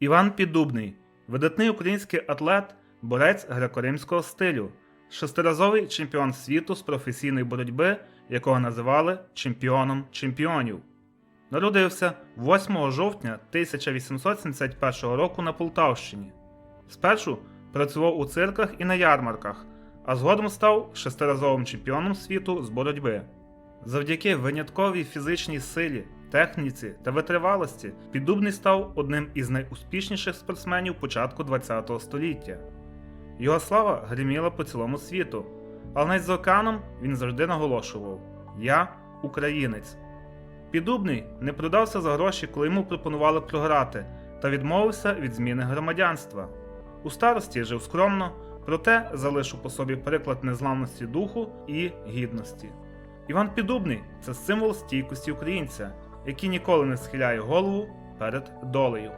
Іван Піддубний видатний український атлет, борець греко-римського стилю, шестиразовий чемпіон світу з професійної боротьби, якого називали чемпіоном чемпіонів. Народився 8 жовтня 1871 року на Полтавщині. Спершу працював у цирках і на ярмарках, а згодом став шестиразовим чемпіоном світу з боротьби. Завдяки винятковій фізичній силі, техніці та витривалості Піддубний став одним із найуспішніших спортсменів початку ХХ століття. Його слава гриміла по цілому світу, але навіть за океаном він завжди наголошував: Я українець. Піддубний не продався за гроші, коли йому пропонували програти, та відмовився від зміни громадянства. У старості жив скромно, проте залишив по собі приклад незламності духу і гідності. Іван Піддубний це символ стійкості українця, який ніколи не схиляє голову перед долею.